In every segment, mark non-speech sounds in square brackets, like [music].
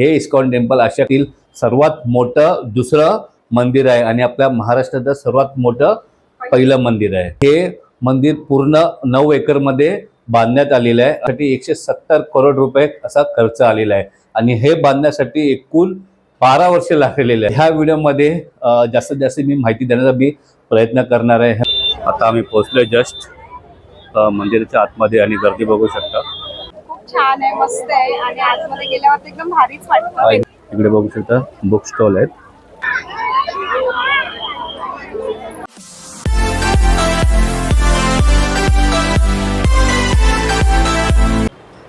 हे ISKCON temple आशियातील सर्वात मोठं दुसरं मंदिर आहे आणि आपल्या महाराष्ट्राचं सर्वात मोठं पहिलं मंदिर आहे. हे मंदिर पूर्ण नऊ एकरमध्ये बांधण्यात आलेलं आहे. साठी एकशे सत्तर करोड रुपये असा खर्च आलेला आहे. आणि हे बांधण्यासाठी एकूण बारा वर्ष लागलेले आहे ह्या व्हिडिओमध्ये जास्तीत जास्त मी माहिती देण्याचा मी प्रयत्न करणार आहे. आता आम्ही पोहोचलो जस्ट मंदिराच्या आतमध्ये आणि गर्दी बघू शकता. छान आहे मस्त आहे आणि आतमध्ये गेल्यावर एकदम भारीच वाटतं. इकडे बघू शकता बुक स्टॉल आहेत.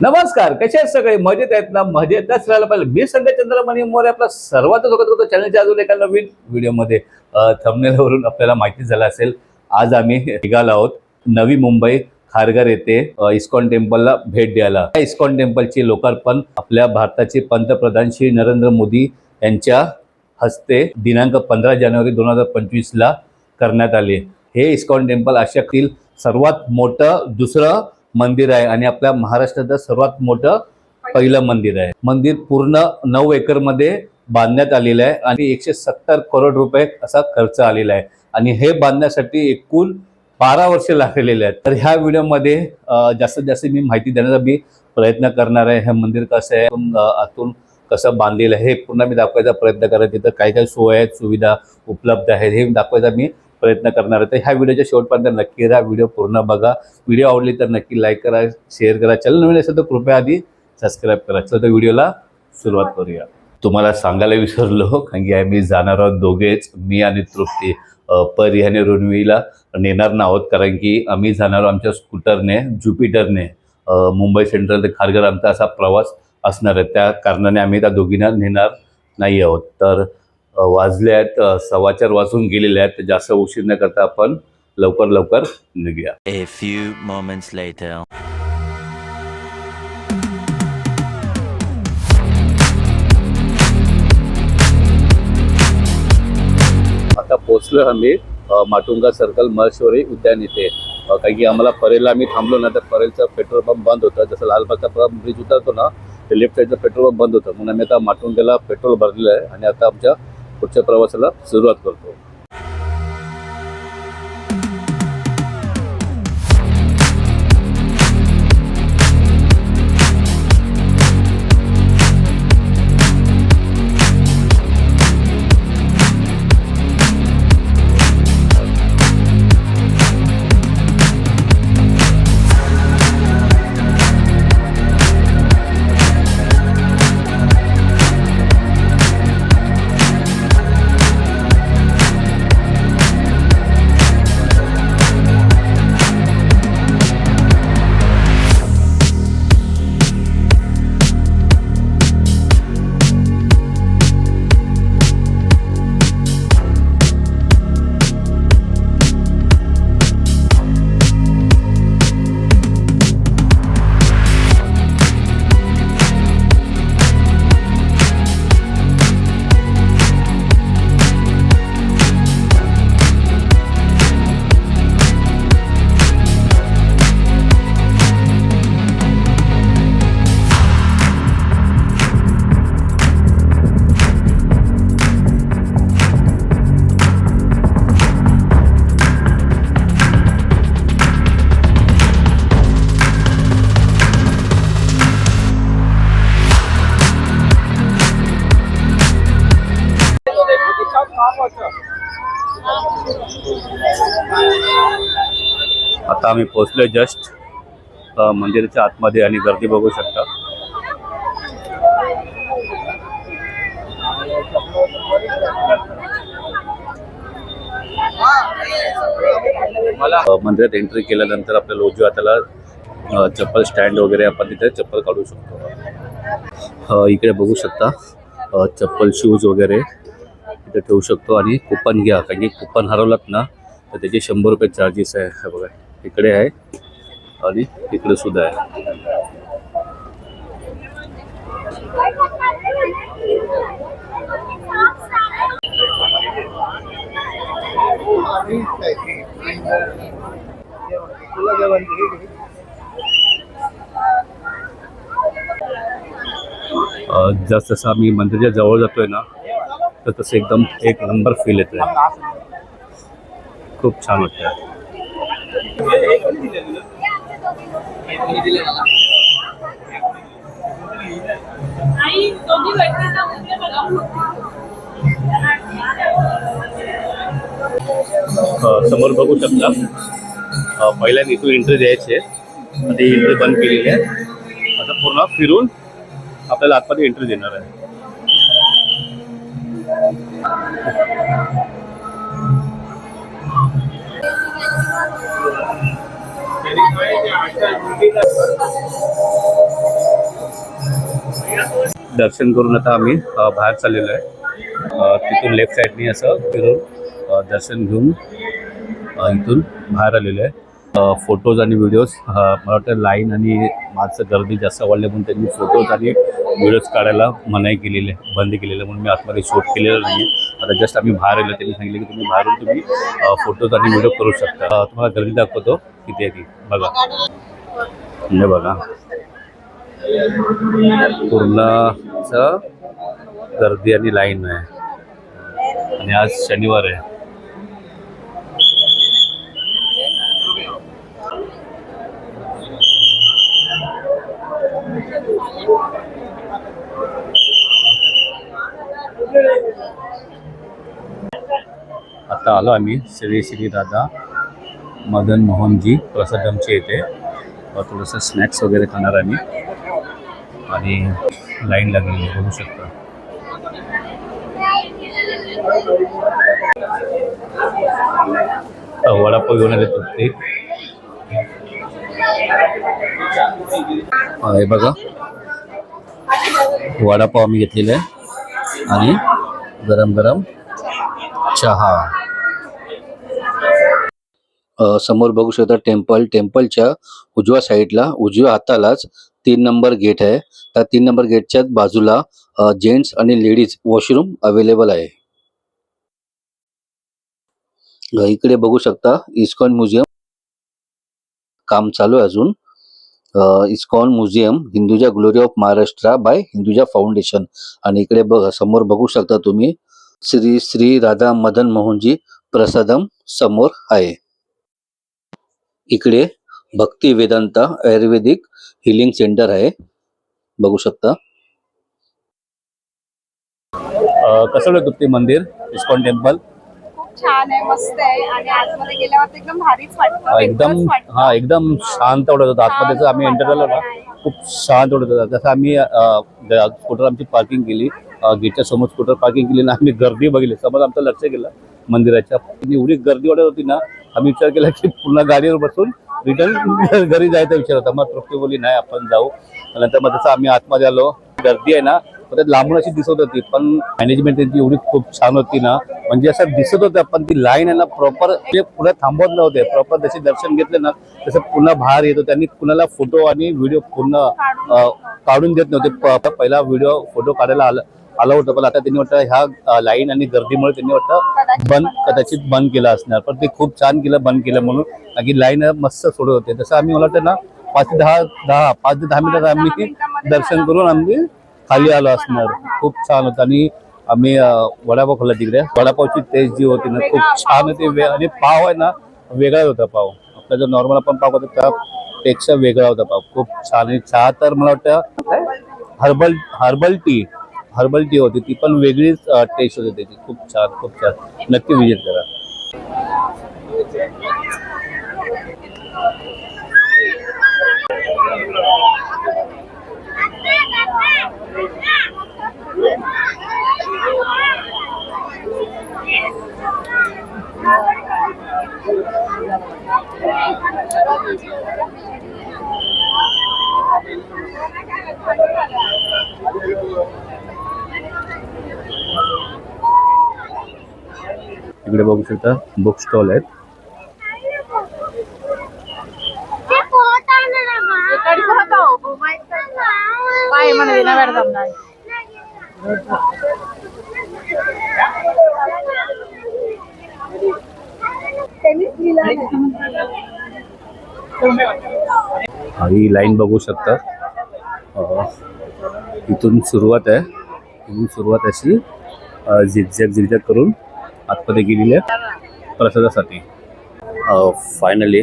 नमस्कार कसे आहेत सगळे? मजेत आहेत ना? मजेतच राहायला पाहिजे. मी संध्या चंद्रमणी मोरे आपला सर्वात स्वागत करतो चॅनलच्या अजून एका नवीन व्हिडिओमध्ये थमनेलवरून आपल्याला माहिती झालं असेल आज आम्ही निघालो आहोत नवी मुंबई खारघर येथे इस्कॉन टेम्पलला भेट द्यायला. या इस्कॉन टेम्पलचे लोकार्पण आपल्या भारताचे पंतप्रधान श्री नरेंद्र मोदी यांच्या हस्ते दिनांक पंधरा जानेवारी दोन हजार पंचवीसला करण्यात आले. हे इस्कॉन टेम्पल आशियातील सर्वात मोठं दुसरं मंदिर आहे आणि आपल्या महाराष्ट्राचं सर्वात मोठं पहिलं मंदिर आहे. मंदिर पूर्ण नऊ एकरमध्ये बांधण्यात आलेलं आहे आणि एकशे सत्तर करोड रुपये असा खर्च आलेला आहे. आणि हे बांधण्यासाठी एकूण बारा वर्ष लागलेले आहेत. तर ह्या व्हिडिओमध्ये जास्तीत जास्त मी माहिती देण्याचा मी प्रयत्न करणार आहे. हे मंदिर कसं आहे आतून, कसं बांधलेलं आहे हे पूर्ण मी दाखवायचा प्रयत्न करत तिथं काय काय सोय आहेत सुविधा उपलब्ध आहेत हे दाखवायचा मी प्रयत्न करणार आहे. तर ह्या व्हिडिओच्या शेवटपर्यंत नक्की राहा व्हिडिओ पूर्ण बघा. व्हिडिओ आवडली तर नक्की लाईक करा शेअर करा. चॅनल नवीन असेल तर कृपया आधी सबस्क्राईब करा. चला तर व्हिडिओला सुरुवात करूया. तुम्हाला सांगायला विसरलो कारण की आम्ही जाणार आहोत दोघेच मी आणि तृप्ती. पर ह्याने रुणवीला नेणार नाहोत. कारण की आम्ही जाणार आहोत आमच्या स्कूटरने ज्युपिटरने. मुंबई सेंट्रल ते खारघर आमचा असा प्रवास असणार आहे. त्या कारणाने आम्ही त्या दोघींना नेणार नाही आहोत. तर वाजले आहेत सवाचार वाजून गेलेले आहेत. तर जास्त उशीर न करता आपण लवकर लवकर निघूया. पोहोचलो आम्ही माटुंगा सर्कल महेश्वरी उद्यान इथे. काही कारण की आम्हाला परेलला आम्ही थांबलो ना तर परेलचा पेट्रोल पंप बंद होता. जसं लालबागचा ब्रिज उतरतो ना ते लेफ्ट साईडचं पेट्रोल पंप बंद होतं. म्हणून आम्ही आता माटुंग्याला पेट्रोल भरलेलं आहे आणि आता आमच्या पुढच्या प्रवासाला सुरुवात करतो. आम्ही पोहोचलो जस्ट मंदिराच्या आतमध्ये आणि गर्दी बघू शकता. मंदिरात एंट्री केल्यानंतर आपल्याला उजव्या हाताला चप्पल स्टँड वगैरे आपण तिथे चप्पल काढू शकतो. इकडे बघू शकता चप्पल शूज वगैरे तिथे ठेवू शकतो. आणि कुपन घ्या कारण की कुपन हरवलात ना तर त्याचे शंभर रुपये चार्जेस आहे. हे बघा. इकडे आहे आणि इकडे सुद्धा आहे. जसं जसं आम्ही मंदिराच्या जवळ जातोय ना तर तसं एकदम एक नंबर फील येतोय. खूप छान वाटतं समोर बघू शकता. अ, पहिल्यांदा इथून एंट्री द्यायची आहे. ही एंट्री बंद केलेली आहे. आता पूर्ण फिरून आपल्याला आतमध्ये एंट्री देणार आहे. दर्शन करून आता आम्ही बाहेर चाललेलो आहे. तिथून लेफ्ट साईडनी असं फिरून दर्शन घेऊन इथून बाहेर आलेलो आहे. फोटोज आणि व्हिडिओज मला वाटतं लाईन आणि माणसं गर्दी जास्त वाढली म्हणून त्यांनी फोटोज आणि व्हिडिओज काढायला मनाई केलेली आहे बंद केलेलं आहे म्हणून मी आतमध्ये शूट केलेलं नाही आता जस्ट आम्ही बाहेर आलो त्यांनी सांगितलं की तुम्ही बाहेरून तुम्ही फोटोज आणि व्हिडिओ करू शकता. तुम्हाला गर्दी दाखवतो किती आहे ती बघा. म्हणजे बघा. पूर्ण गर्दी आणि लाईन आहे. आणि आज शनिवार आहे. आता आलो आम्ही श्री श्री दादा मदन मोहनजी प्रसादमचे येथे थोडंसं स्नॅक्स वगैरे खाणार आम्ही. आणि लाईन लागलेली बघू शकता. वडापाव घेऊन आले ते हे बघा. वडापाव आम्ही घेतलेला आहे. आणि गरम गरम चहा. समोर बघू शकता टेम्पल टेम्पलच्या उजव्या साईडला उजव्या हातालाच तीन नंबर गेट आहे. त्या तीन नंबर गेटच्या बाजूला जेंट्स आणि लेडीज वॉशरूम अवेलेबल आहे. इकडे बघू शकता इस्कॉन म्युझियम. काम चालू आहे अजून. ISKCON museum Hinduja glory of Maharashtra by Hinduja foundation. आणि इकडे बघ समोर बघू शकता तुम्ही श्री श्री राधा मदन मोहनजी प्रसादम समोर आहे. इकडे Bhakti Vedanta ayurvedic healing centre आहे. बघू शकता. कसं वाटतं ते मंदिर? ISKCON temple? खूप छान आहे मस्त आहे आणि आतमध्ये गेल्यावर एकदम भारीच वाटतं एकदम वेगळंच वाटतं. हा एकदम शांत वाटत. होतं आतमध्ये जसं आम्ही एंटर झालो ना खूप शांत वाटत. होतं जसं आम्ही स्कूटर आमची पार्किंग केली. गेटच्या समोर स्कूटर पार्किंग केली ना आम्ही गर्दी बघितली. समोर आमचं लक्ष गेलं मंदिराच्या. एवढी गर्दी वाटत होती ना आम्ही विचार केला की पुन्हा गाडीवर बसून रिटर्न [laughs] घरी जायचा विचार होता. मग तृप्ती बोली नाही आपण जाऊ. नंतर मग जसं आम्ही आतमध्ये आलो गर्दी आहे ना मग त्यात लांबून अशी दिसत होती पण मॅनेजमेंट त्यांची एवढी खूप छान होती ना म्हणजे असं दिसत होतं पण ती लाईन आहे ना प्रॉपर ते पुढे थांबवत नव्हते. प्रॉपर जसे दर्शन घेतले ना तसं पुन्हा बाहेर येत होते आणि कुणाला फोटो आणि व्हिडिओ पूर्ण काढून देत नव्हते. प- पहिला व्हिडिओ फोटो काढायला आलं. आलं होतं पण आता त्यांनी वाटतं ह्या लाईन आणि गर्दीमुळे त्यांनी वाटतं बंद कदाचित बंद केलं असणार. पण ते खूप छान केलं बंद केलं म्हणून. कारण की लाईन मस्त सोडत होते. तसं आम्ही मला वाटतं ना पाच ते दहा दहा पाच ते दहा मिनिटात आम्ही ती दर्शन करून आम्ही खाली आलो असणार. खूप छान होतं. आणि आम्ही वडापाव खाल्ला तिकडे. वडापावची टेस्ट जी होती ना खूप छान होती. वे- आणि पाव आहे ना वेगळा होता पाव. आपला जो नॉर्मल आपण पाव खातो त्यापेक्षा वेगळा होता पाव. खूप छान. आणि चहा तर मला वाटतं herbal herbal tea herbal tea होती ती पण वेगळीच टेस्ट होती त्याची. खूप छान खूप छान. नक्की विजिट करा. इकडे बघू शकता बुक स्टॉल आहेत. ही लाईन बघू शकता. इथून सुरुवात आहे. इथून सुरुवात अशी झिकझॅक झिकझॅक करून आतमध्ये गेलेली आहे प्रसादासाठी. फायनली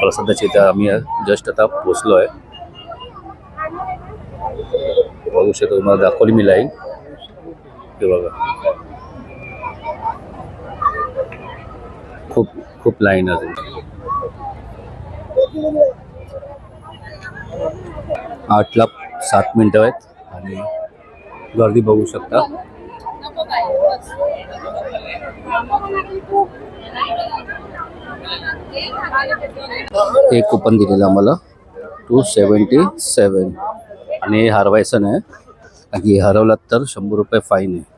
प्रसादाच्या इथं आम्ही जस्ट आता पोचलो आहे. बघू शकतो तुम्हाला दाखवली मी लाईन ते बघा. खूप खूप लाईन अजून आठला सात मिनटं आहेत. आणि गर्दी बघू शकता. एक कुपन दिलेलं आम्हाला. टू सेवन्टी सेवन आणि हे हरवायचं नाही. कारण की हरवलात तर शंभर रुपये फाईन आहे.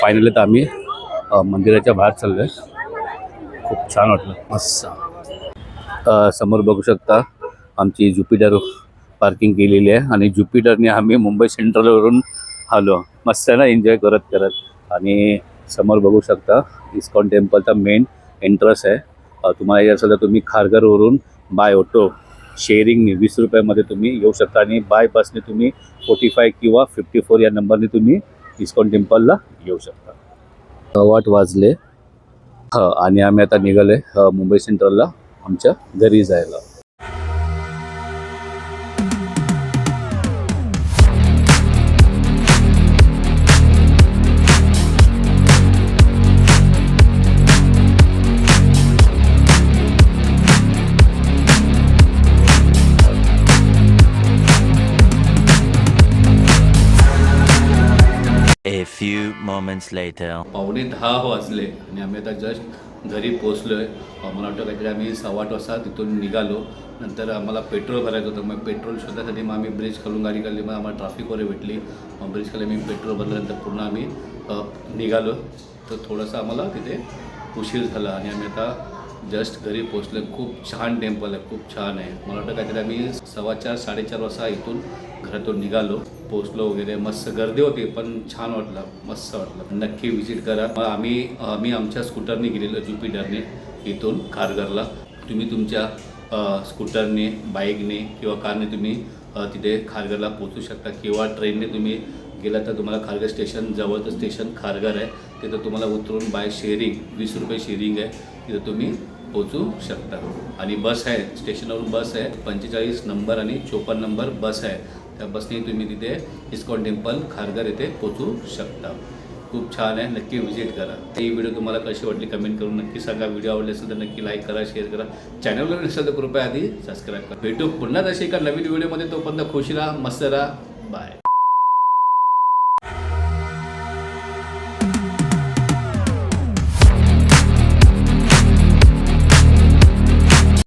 फायनली तर आम्ही मंदिराच्या बाहेर चाललो आहे खूप छान वाटलं. मस्त. समोर बघू शकता आमची ज्युपिटर पार्किंग केलेली आहे आणि ज्युपिटरने आम्ही मुंबई सेंट्रलवरून आलो. मस्त आहे ना एन्जॉय करत करत. आणि समोर बघू शकता इस्कॉन टेम्पलचा मेन एंट्रन्स आहे. तुम्हाला यायचं असेल तर तुम्ही खारघरवरून बाय ऑटो शेअरिंगने वीस रुपयामध्ये तुम्ही येऊ शकता आणि बाय बसने तुम्ही फोर्टी फाय किंवा फिफ्टी फोर या नंबरने तुम्ही इस्कॉन टेम्पलला येऊ शकता. वाट वाजले. हां आणि आम्ही आता निघालो आहे मुंबई सेंट्रलला आमच्या घरी जायला. Few moments later. पावणे दहा वाजले आणि आम्ही आता जस्ट घरी पोचलो आहे मला वाटतं काहीतरी आम्ही सव्वा आठ वाजता तिथून निघालो. नंतर आम्हाला पेट्रोल भरायचं होतं. मग पेट्रोल शोधण्यासाठी मग आम्ही ब्रिज खालून गाडी काढली. मग आम्हाला ट्रॅफिक वगैरे भेटली. मग ब्रिज खाली मी पेट्रोल भरल्यानंतर पूर्ण आम्ही निघालो. तर थोडंसं आम्हाला तिथे उशीर झाला आणि आम्ही आता जस्ट घरी पोचलो खूप छान टेम्पल आहे. खूप छान आहे. मला वाटतं काहीतरी आम्ही सव्वा चार साडेचार वाजता इथून घरातून निघालो. पोचलो वगैरे मस्त गर्दी होती पण छान वाटलं मस्त वाटलं. नक्की व्हिजिट करा. मग आम्ही आम्ही आमच्या स्कूटरने गेलेलो ज्युपिटरने इथून खारघरला. तुम्ही तुमच्या स्कूटरने बाईकने किंवा कारने तुम्ही तिथे खारघरला पोचू शकता किंवा ट्रेनने तुम्ही गेला तर तुम्हाला खारघर स्टेशन जवळचं स्टेशन खारघर आहे. तिथं तुम्हाला उतरून बाय शेअरिंग वीस रुपये शेअरिंग आहे. तिथं तुम्ही पोचू शकता. आणि बस आहे स्टेशनवरून बस आहे पंचेचाळीस नंबर आणि चोपन्न नंबर बस आहे. त्या बसने तुम्ही तिथे इस्कॉन टेम्पल खारघर येथे पोचू शकता. खूप छान आहे नक्की व्हिजिट करा. ही व्हिडिओ तुम्हाला कशी वाटली कमेंट करून नक्की सांगा. व्हिडिओ आवडले असेल तर नक्की लाईक करा शेअर करा. चॅनलवर नसेल तर कृपया आधी सबस्क्राईब करा. भेटू पुन्हा तशी एका नवीन व्हिडिओमध्ये तोपर्यंत खुश राहा मस्त राहा.